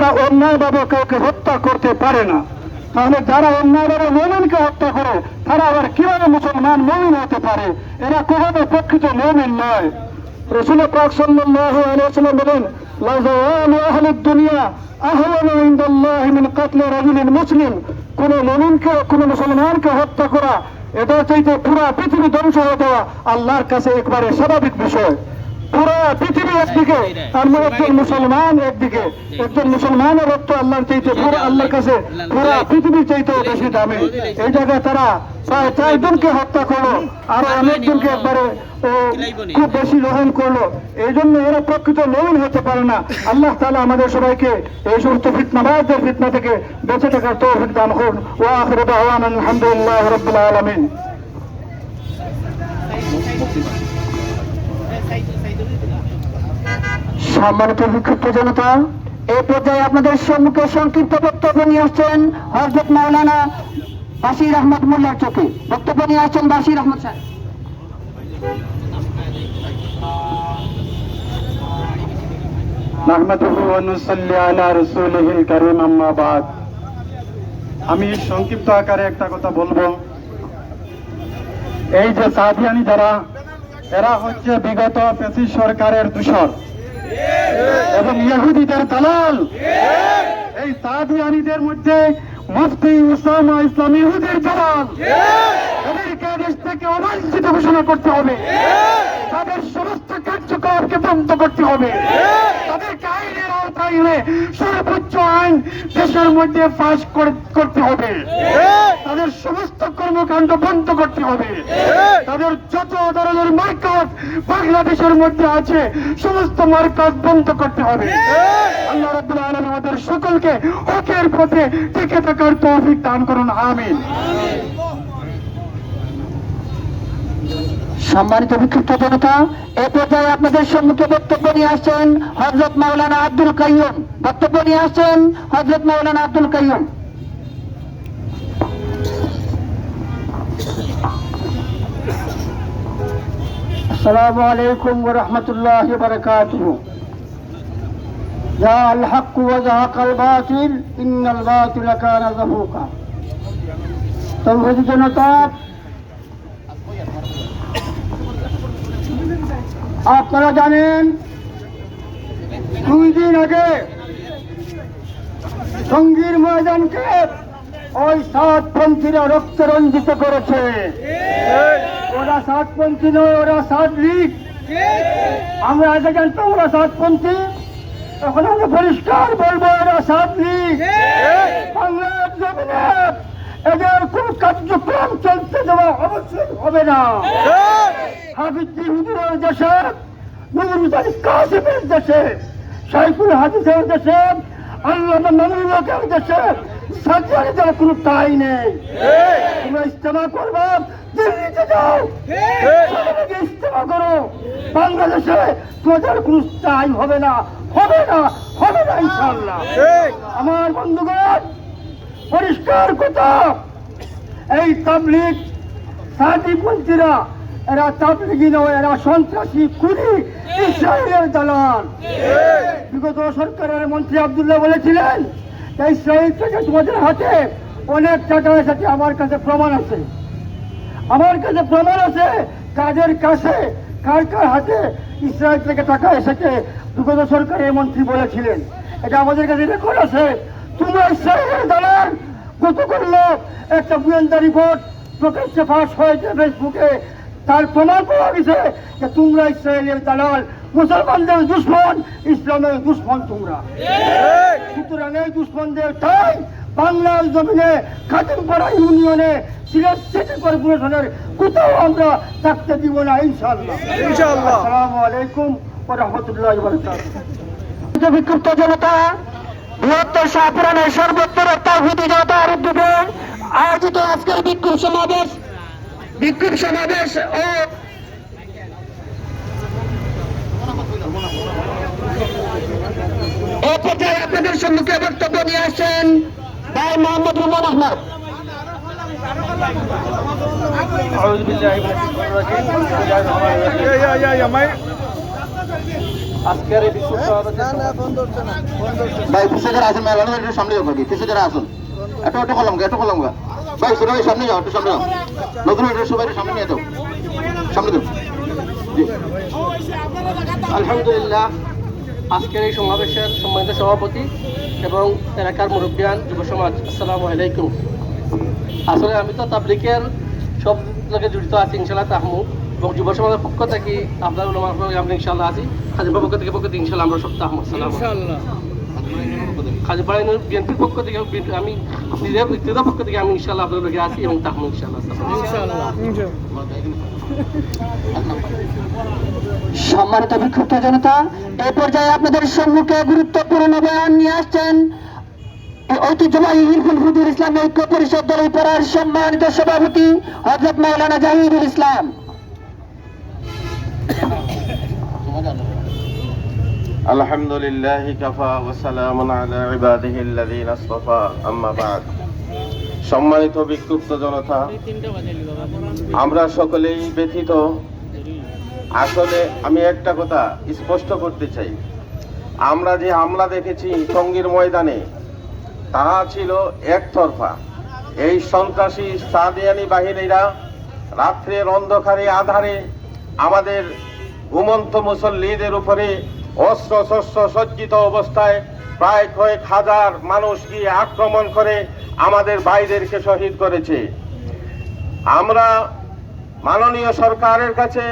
তারা অন্যায়ভাবে কাউকে হত্যা করতে পারে না, তাহলে যারা অন্যায়ভাবে মমিনকে হত্যা করে, তারা আবার কীভাবে মুসলমান মমিন হতে পারে? এরা কখনো প্রকৃত মমিন নয়। রসুল পাক বলেন মুসলিম। কোন মুমিনকে, কোন মুসলমানকে হত্যা করা এটা চাইতে পুরা পৃথিবী ধ্বংস হয়ে আল্লাহর কাছে একবারে স্বাভাবিক বিষয়। পুরা পৃথিবী একদিকে আর একজন মুসলমান একদিকে। একজন মুসলমানের রক্ত আল্লাহর চাইতে পুরো আল্লাহর কাছে পুরা পৃথিবীর চাইতে বেশি দামি। এই জায়গায় তারা প্রায় চারজনকে হত্যা করল আরও অনেকজনকে একবারে ও খুব বেশি গ্রহণ করল। এই জন্য এরা প্রকৃত মৌন হতে পারে না। আল্লাহ তালা আমাদের সবাইকে এই সমস্ত ফিতনাবাজদের ফিতনা থেকে বেঁচে থাকার তৌফিক দান করুন। ও আখির দাওয়ান আলহামদুলিল্লাহ রাব্বুল আলামিন। সম্মানিত বিক্ষিপ্ত জনতা, এই পর্যায়ে আপনাদের সম্মুখে সংক্ষিপ্ত বক্তব্য নিয়ে আসছেন হজরত মাওলানা বাসির আহমদ মোল্লার চোখে। বক্তব্য নিয়ে আসছেন বাসির আহমদ বাদ। আমি সংক্ষিপ্ত আকারে একটা কথা বলব। এই যে সাদিয়ানি যারা, এরা হচ্ছে বিগত পেশি সরকারের দূষর। এবং ইহুদিদের দালাল। এই সাদিয়ানিদের মধ্যে মুফতি উসামা ইসলাম ইহুদির দালাল। এদেরকে দেশ থেকে অবাঞ্ছিত ঘোষণা করতে হবে। তাদের সমস্ত কার্যকলাপকে বন্ধ করতে হবে। তাদেরকে সর্বোচ্চ আইন দেশের মধ্যে করতে হবে। তাদের সমস্ত কর্মকাণ্ড বন্ধ করতে হবে। তাদের যত ধরনের মার্কাজ বাংলাদেশের মধ্যে আছে সমস্ত মার্কাজ বন্ধ করতে হবে। আল্লাহ রাব্বুল আলামিন আমাদের সকলকে হকের পথে টিকে থাকার তৌফিক দান করুন আমিন। সম্মানিত বিক্ষিপ্ত জনতা এ পর্যায়ে আপনাদের সম্মুখে বক্তব্য নিয়ে আসছেন হজরত মাওলানা আব্দুল কাইয়ুম বক্তব্য নিয়ে আসছেন হজরত মাওলানা আব্দুল কাইয়ুম السلام عليكم ورحمة الله وبركاته جاء الحق وزهق الباطل إن الباطل كان زهوقا তৌহিদ জনতা আপনারা জানেন, দুই দিন আগে সঙ্গীর ময়দানকে ওই সাতপন্থীরা রক্ত রঞ্জিত করেছে। ওরা সাতপন্থী নয়, ওরা সাত লীগ। আমরা আগে জানতাম ওরা সাতপন্থী, এখন আমরা পরিষ্কার বলব, ওরা সাত লীগ। এদের কোন কার্যক্রম চলতে দেওয়া অবশ্যই হবে না। হুজুরের দেশে কাসিমের দেশে হাদিসের দেশে আল্লাহ কোনো তাই নেই। তোমরা ইস্তেমা করবা দিল্লিতে যাও। ইস্তেমা করো। বাংলাদেশে তোমাদের কোনো স্থায়ী হবে না হবে না হবে না ইনশাল্লাহ আমার বন্ধুগণ পরিষ্কার কথা এই তাবলিগ সাদিপন্থীরা এরা তাবলিগি নয় এরা সন্ত্রাসী খুনি ইসরায়েলের দালাল। বিগত সরকারের মন্ত্রী আবদুল্লাহ বলেছিলেন ইসরায়েল থেকে তোমাদের হাতে অনেক টাকা এসেছে আমার কাছে প্রমাণ আছে। আমার কাছে প্রমাণ আছে কাদের কাছে কার কার হাতে ইসরায়েল থেকে টাকা এসেছে বিগত সরকারের মন্ত্রী বলেছিলেন। এটা আমাদের কাছে রেকর্ড আছে। তোমরা ইসরায়েলের দালাল গত করল একটা গোয়েন্দা রিপোর্ট প্রকাশ্যে ফাঁস হয়েছে ফেসবুকে তার প্রমাণ পাওয়া গেছে যে তোমরা ইসরায়েলের দালাল মুসলমানদের দুশ্মন ইসলামের দুশ্মন তোমরা। সুতরাং এই দুশ্মনদের তাই বাংলার জমিনে খাতিমপাড়া ইউনিয়নে সিলেট সিটি কর্পোরেশনের কোথাও আমরা থাকতে দিব না ইনশাল্লাহ ইনশাআল্লাহ। আসসালামু আলাইকুম ওয়া রাহমাতুল্লাহি ওয়া বারাকাতুহু বিক্ষুব্ধ জনতা বৃহত্তর শাহপুরানের সর্বোত্তর তাহিদি জনতার উদ্যোগে আয়োজিত আজকের বিক্ষোভ সমাবেশ বিক্ষোভ সমাবেশ ও অপর্যায়ে আপনাদের সম্মুখে বক্তব্য নিয়ে আসেন ভাই মোহাম্মদ রুমন আহমদ। ভাই পিছিয়ে আসুন মেলানোর সামনে কিছু যারা আসুন একটা একটু কলম একটা কলম গা। ভাই সামনে যাও একটু সামনে যাও। নতুন সবাই সামনে নিয়ে যাও। সামনে যাও। আলহামদুলিল্লাহ আজকের এই সমাবেশের সম্মানিত সভাপতি এবং এলাকার মুরব্বিয়ান যুব সমাজ আসসালামু আলাইকুম। আসলে আমি তো তাবলিকের সব লোকে জড়িত আছি ইনশাল্লাহ তাহমু। এবং যুব সমাজের পক্ষ থেকে আপনার আমরা ইনশাল্লাহ আছি। খাজিবার পক্ষ থেকে পক্ষ থেকে ইনশাল্লাহ আমরা সব তাহমু আসসালাম খাজিপাড়া বিএনপির পক্ষ থেকে আমি নিজের পক্ষ থেকে আমি ইনশাল্লাহ আপনার লোকে আছি এবং ইনশাল্লাহ সম্মানিত বিক্ষুব্ধ জনতা এই পর্যায়ে আপনাদের সম্মুখে গুরুত্বপূর্ণ বয়ান নিয়ে আসছেন ঐতিহ্যবাহী হিলফুল হুজুর ইসলাম ঐক্য পরিষদ সম্মানিত সভাপতি হজরত মাওলানা জাহিদুল ইসলাম। الحمد لله كفى وسلام على عباده الذين اصطفى أما بعد সম্মানিত বিক্ষুব্ধ জনতা আমরা সকলেই ব্যথিত আসলে আমি একটা কথা স্পষ্ট করতে চাই আমরা যে হামলা দেখেছি টঙ্গীর ময়দানে তাহা ছিল একতরফা এই সন্ত্রাসী সাদিয়ানি বাহিনীরা রাত্রের অন্ধকারে আধারে আমাদের ঘুমন্ত মুসল্লিদের উপরে অস্ত্র শস্ত্র সজ্জিত অবস্থায় প্রায় কয়েক হাজার মানুষ গিয়ে আক্রমণ করে আমাদের ভাইদেরকে শহীদ করেছে। আমরা মাননীয় সরকারের কাছে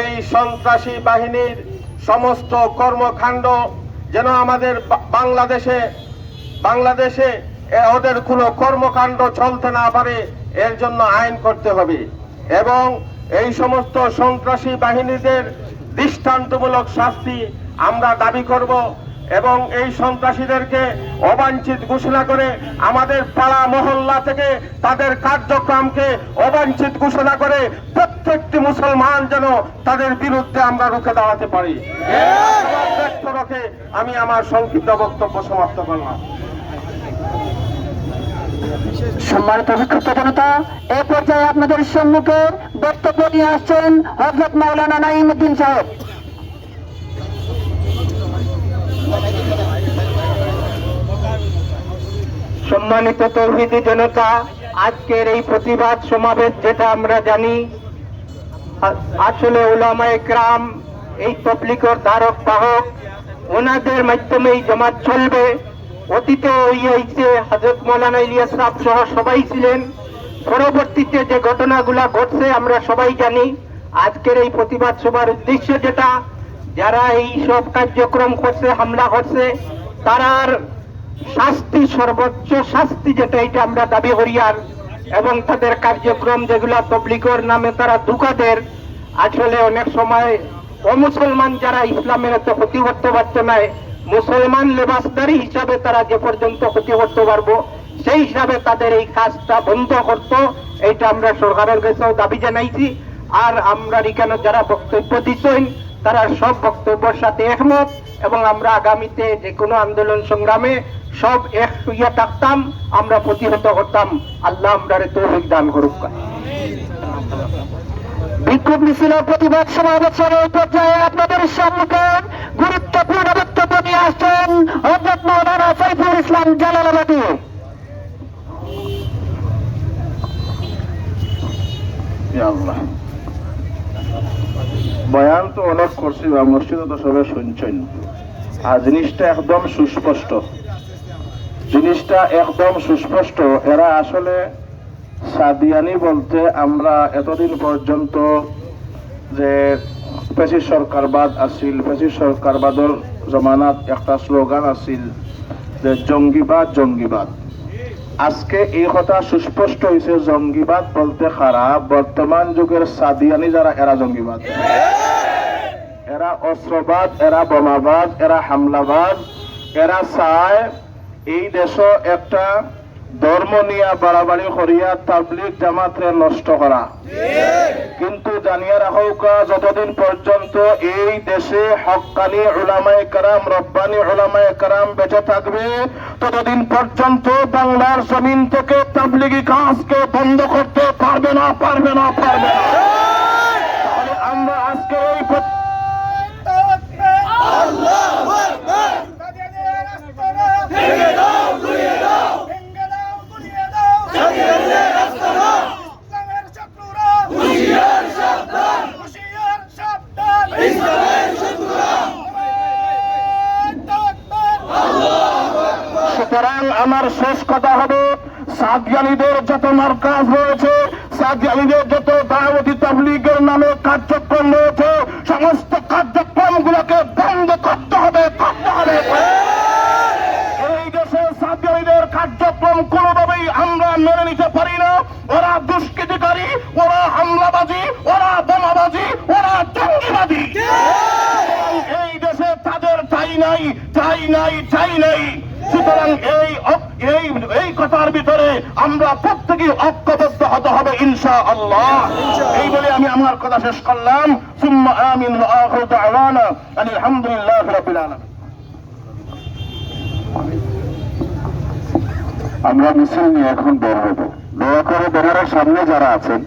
এই সন্ত্রাসী বাহিনীর সমস্ত কর্মকাণ্ড যেন আমাদের বাংলাদেশে বাংলাদেশে ওদের কোনো কর্মকাণ্ড চলতে না পারে, এর জন্য আইন করতে হবে। এবং এই সমস্ত সন্ত্রাসী বাহিনীদের দৃষ্টান্তমূলক শাস্তি আমরা দাবি করব এবং এই সন্ত্রাসীদেরকে অবাঞ্ছিত ঘোষণা করে আমাদের পাড়া মহল্লা থেকে তাদের কার্যক্রমকে অবাঞ্ছিত ঘোষণা করে প্রত্যেকটি মুসলমান যেন তাদের বিরুদ্ধে আমরা রুখে দাঁড়াতে পারি। রেখে আমি আমার সংক্ষিপ্ত বক্তব্য সমাপ্ত করলাম। সম্মানিত বিক্ষুব্ধ জনতা এই পর্যায়ে আপনাদের সম্মুখে বক্তব্য নিয়ে আসছেন হজরত মাওলানা নাইমুদ্দিন সাহেব। সম্মানিত তৌহিদি জনতা, আজকের এই প্রতিবাদ সমাবেশ যেটা আমরা জানি, আসলে ওলামায়ে ক্রাম, এই তবলিগর ধারক বাহক, ওনাদের মাধ্যমেই জামাত চলবে। অতীতে ওই হয়েছে হজরত মৌলানা ইলিয়াস সাহেব সহ সবাই ছিলেন, পরবর্তীতে যে ঘটনাগুলা ঘটছে আমরা সবাই জানি। আজকের এই প্রতিবাদ সভার উদ্দেশ্য যেটা যারা এই সব কার্যক্রম করছে, হামলা করছে, তারার শাস্তি, সর্বোচ্চ শাস্তি যেটা এটা আমরা দাবি করি আর, এবং তাদের কার্যক্রম যেগুলা তবলিগর নামে তারা দুকাদের আসলে অনেক সময় অমুসলমান যারা ইসলামের এত ক্ষতি করতে পারছে না, মুসলমান লেবাসদারি হিসাবে তারা যে পর্যন্ত ক্ষতি করতে পারব, সেই হিসাবে তাদের এই কাজটা বন্ধ করতো, এইটা আমরা সরকারের কাছেও দাবি জানাইছি। আর আমরা এখানে যারা বক্তব্য দিচ্ছেন তারা সব বক্তব্যের সাথে একমত এবং আমরা আগামীতে যে কোনো আন্দোলন সংগ্রামে সব এক হইয়া থাকতাম, আমরা প্রতিহত করতাম আল্লাহ আমরা তৌফিক দান করুক। বিক্ষোভ মিছিল প্রতিবাদ সমাবেশের এই পর্যায়ে আপনাদের সম্মুখে গুরুত্বপূর্ণ বক্তব্য নিয়ে আসছেন হজরত মৌলানা সাইফুল ইসলাম জালালাবাদী। আল্লাহ। বয়ান তো অনেক করছি, বা মসজিদে তো সবাই শুনছেন। আর জিনিসটা একদম সুস্পষ্ট। জিনিসটা একদম সুস্পষ্ট। এরা আসলে সাদিয়ানি বলতে আমরা এতদিন পর্যন্ত যে পেশি সরকারবাদ আছিল পেশি সরকারবাদর জমানাত একটা স্লোগান আছিল যে জঙ্গিবাদ জঙ্গিবাদ। আজকে এই কথা সুস্পষ্ট হয়েছে জঙ্গিবাদ বলতে খারাপ। বর্তমান যুগের সাদিয়ানি যারা, এরা জঙ্গিবাদ। এরা অস্ত্রবাদ, এরা বোমাবাদ, এরা হামলাবাদ, এরা চায় এই দেশ একটা ধর্ম নিয়ে বাড়াবাড়ি করিয়া তাবলিক জামাতরে নষ্ট করা। কিন্তু জানিয়ে রাখৌকা যতদিন পর্যন্ত এই দেশে হকানি ওলামায় কারাম, রব্বানি ওলামায় কারাম বেঁচে থাকবে, ততদিন পর্যন্ত বাংলার জমিন থেকে তাবলিগি কাজকে বন্ধ করতে পারবে না পারবে না পারবে না। সুতরাং আমার শেষ কথা হবে সাদিয়ালিদের যত মার্কাজ রয়েছে সাদিয়ালিদের যত দাওয়াতি তাবলিগের নামে সমস্ত কার্যক্রমগুলোকে বন্ধ করতে হবে করতে হবে। এই দেশে সাদিয়ালিদের কার্যক্রম কোনোভাবেই আমরা মেনে নিতে পারি না। ওরা দুষ্কৃতিকারী, ওরা হামলাবাজি, ওরা বোমাবাজি, ওরা জঙ্গিবাদী। এই দেশে তাদের ঠাই নাই ঠাই নাই ঠাই নাই। সুতরাং এই এই কথার ভিতরে আমরা প্রত্যেকে ঐক্যবদ্ধ আমার কথা শেষ করলাম। আমিন ওয়া আখিরু দাওয়ানা আলহামদুলিল্লাহি রাব্বিল আলামিন। আমরা মিছিল নিয়ে এখন বের হব। দয়া করে বেনারের সামনে যারা আছেন